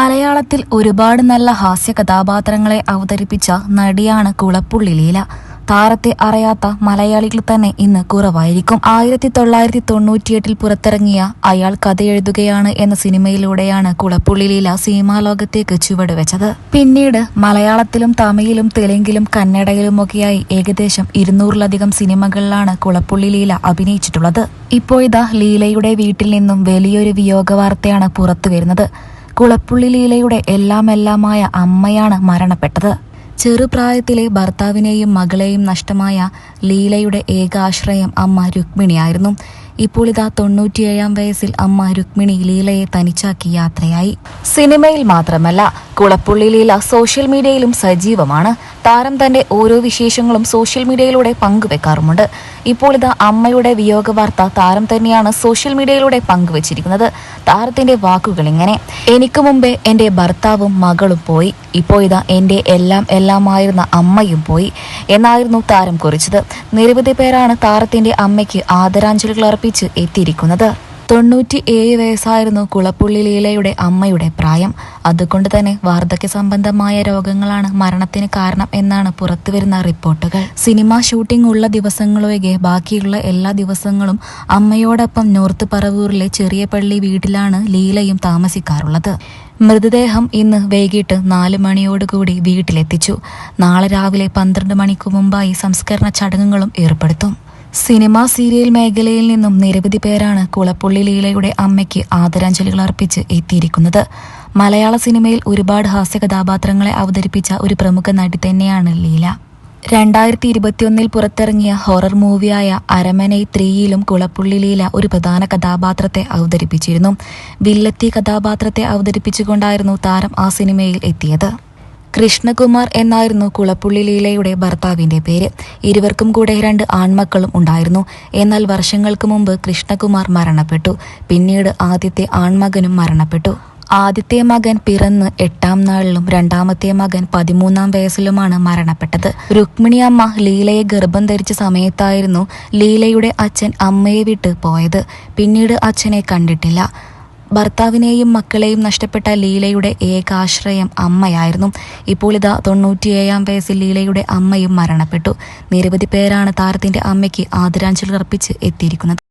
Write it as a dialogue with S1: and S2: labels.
S1: മലയാളത്തിൽ ഒരുപാട് നല്ല ഹാസ്യ കഥാപാത്രങ്ങളെ അവതരിപ്പിച്ച നടിയാണ് കുളപ്പുള്ളി ലീല. താരത്തെ അറിയാത്ത മലയാളികൾ തന്നെ ഇന്ന് കുറവായിരിക്കും. ആയിരത്തി തൊള്ളായിരത്തി തൊണ്ണൂറ്റിയെട്ടിൽ പുറത്തിറങ്ങിയ അയാൾ കഥയെഴുതുകയാണ് എന്ന സിനിമയിലൂടെയാണ് കുളപ്പുള്ളി ലീല സിനിമാ ലോകത്തേക്ക് ചുവടുവെച്ചത് പിന്നീട് മലയാളത്തിലും തമിഴിലും തെലുങ്കിലും കന്നഡയിലുമൊക്കെയായി ഏകദേശം ഇരുന്നൂറിലധികം സിനിമകളിലാണ് കുളപ്പുള്ളി ലീല അഭിനയിച്ചിട്ടുള്ളത്. ഇപ്പോഴിതാ ലീലയുടെ വീട്ടിൽ നിന്നും വലിയൊരു വിയോഗ വാർത്തയാണ് പുറത്തുവരുന്നത്. കുളപ്പുള്ളി ലീലയുടെ എല്ലാമെല്ലാമായ അമ്മയാണ് മരണപ്പെട്ടത്. ചെറുപ്രായത്തിലെ ഭർത്താവിനെയും മകളെയും നഷ്ടമായ ലീലയുടെ ഏകാശ്രയം അമ്മ രുക്മിണിയായിരുന്നു. ഇപ്പോൾ ഇതാ തൊണ്ണൂറ്റിയേഴാം വയസ്സിൽ അമ്മ രുക്മിണി ലീലയെ തനിച്ചാക്കി യാത്രയായി. സിനിമയിൽ മാത്രമല്ല കുളപ്പുള്ളി ലീല സോഷ്യൽ മീഡിയയിലും സജീവമാണ്. താരം തന്റെ ഓരോ വിശേഷങ്ങളും സോഷ്യൽ മീഡിയയിലൂടെ പങ്കുവെക്കാറുമുണ്ട്. ഇപ്പോൾ ഇത് അമ്മയുടെ വിയോഗ വാർത്ത താരം തന്നെയാണ് സോഷ്യൽ മീഡിയയിലൂടെ പങ്കുവച്ചിരിക്കുന്നത്. താരത്തിന്റെ വാക്കുകൾ ഇങ്ങനെ എനിക്ക് മുമ്പേ എന്റെ ഭർത്താവും മകളും പോയി ഇപ്പോൾ ഇതാ എന്റെ എല്ലാം എല്ലാമായിരുന്ന അമ്മയും പോയി എന്നായിരുന്നു താരം കുറിച്ചത്. നിരവധി പേരാണ് താരത്തിന്റെ അമ്മയ്ക്ക് ആദരാഞ്ജലികൾ അർപ്പിച്ച് എത്തിയിരിക്കുന്നത്. തൊണ്ണൂറ്റി ഏഴ് വയസ്സായിരുന്നു കുളപ്പുള്ളി ലീലയുടെ അമ്മയുടെ പ്രായം. അതുകൊണ്ട് തന്നെ വാർദ്ധക്യ സംബന്ധമായ രോഗങ്ങളാണ് മരണത്തിന് കാരണം എന്നാണ് പുറത്തുവരുന്ന റിപ്പോർട്ടുകൾ. സിനിമ ഷൂട്ടിംഗ് ഉള്ള ദിവസങ്ങളൊഴികെ ബാക്കിയുള്ള എല്ലാ ദിവസങ്ങളും അമ്മയോടൊപ്പം നോർത്ത് പറവൂരിലെ ചെറിയ പള്ളി വീട്ടിലാണ് ലീലയും താമസിക്കാറുള്ളത്. മൃതദേഹം ഇന്ന് വൈകിട്ട് നാല് മണിയോടുകൂടി വീട്ടിലെത്തിച്ചു. നാളെ രാവിലെ പന്ത്രണ്ട് മണിക്ക് മുമ്പായി സംസ്കരണ ചടങ്ങുകളും ഏർപ്പെടുത്തും. സിനിമ സീരിയൽ മേഖലയിൽ നിന്നും നിരവധി പേരാണ് കുളപ്പുള്ളി ലീലയുടെ അമ്മയ്ക്ക് ആദരാഞ്ജലികൾ അർപ്പിച്ച് എത്തിയിരിക്കുന്നത്. മലയാള സിനിമയിൽ ഒരുപാട് ഹാസ്യ കഥാപാത്രങ്ങളെ അവതരിപ്പിച്ച ഒരു പ്രമുഖ നടി തന്നെയാണ് ലീല. രണ്ടായിരത്തി ഇരുപത്തിയൊന്നിൽ പുറത്തിറങ്ങിയ ഹൊറർ മൂവിയായ അരമനൈ ത്രീയിലും കുളപ്പുള്ളി ലീല ഒരു പ്രധാന കഥാപാത്രത്തെ അവതരിപ്പിച്ചിരുന്നു. വില്ലത്തി കഥാപാത്രത്തെ അവതരിപ്പിച്ചുകൊണ്ടായിരുന്നു താരം ആ സിനിമയിൽ എത്തിയത്. കൃഷ്ണകുമാർ എന്നായിരുന്നു കുളപ്പുള്ളി ലീലയുടെ ഭർത്താവിന്റെ പേര്. ഇരുവർക്കും കൂടെ രണ്ട് ആൺമക്കളും ഉണ്ടായിരുന്നു. എന്നാൽ വർഷങ്ങൾക്ക് മുമ്പ് കൃഷ്ണകുമാർ മരണപ്പെട്ടു. പിന്നീട് ആദ്യത്തെ ആൺമകനും മരണപ്പെട്ടു. ആദ്യത്തെ മകൻ പിറന്ന് എട്ടാം നാളിലും രണ്ടാമത്തെ മകൻ പതിമൂന്നാം വയസ്സിലുമാണ് മരണപ്പെട്ടത്. രുക്മിണി അമ്മ ലീലയെ ഗർഭം ധരിച്ച സമയത്തായിരുന്നു ലീലയുടെ അച്ഛൻ അമ്മയെ വിട്ട് പോയത്. പിന്നീട് അച്ഛനെ കണ്ടിട്ടില്ല. ഭർത്താവിനെയും മക്കളെയും നഷ്ടപ്പെട്ട ലീലയുടെ ഏകാശ്രയം അമ്മയായിരുന്നു. ഇപ്പോൾ ഇതാ തൊണ്ണൂറ്റിയേഴാം വയസ്സിൽ ലീലയുടെ അമ്മയും മരണപ്പെട്ടു. നിരവധി പേരാണ് താരത്തിന്റെ അമ്മയ്ക്ക് ആദരാഞ്ജലി അർപ്പിച്ച് എത്തിയിരിക്കുന്നത്.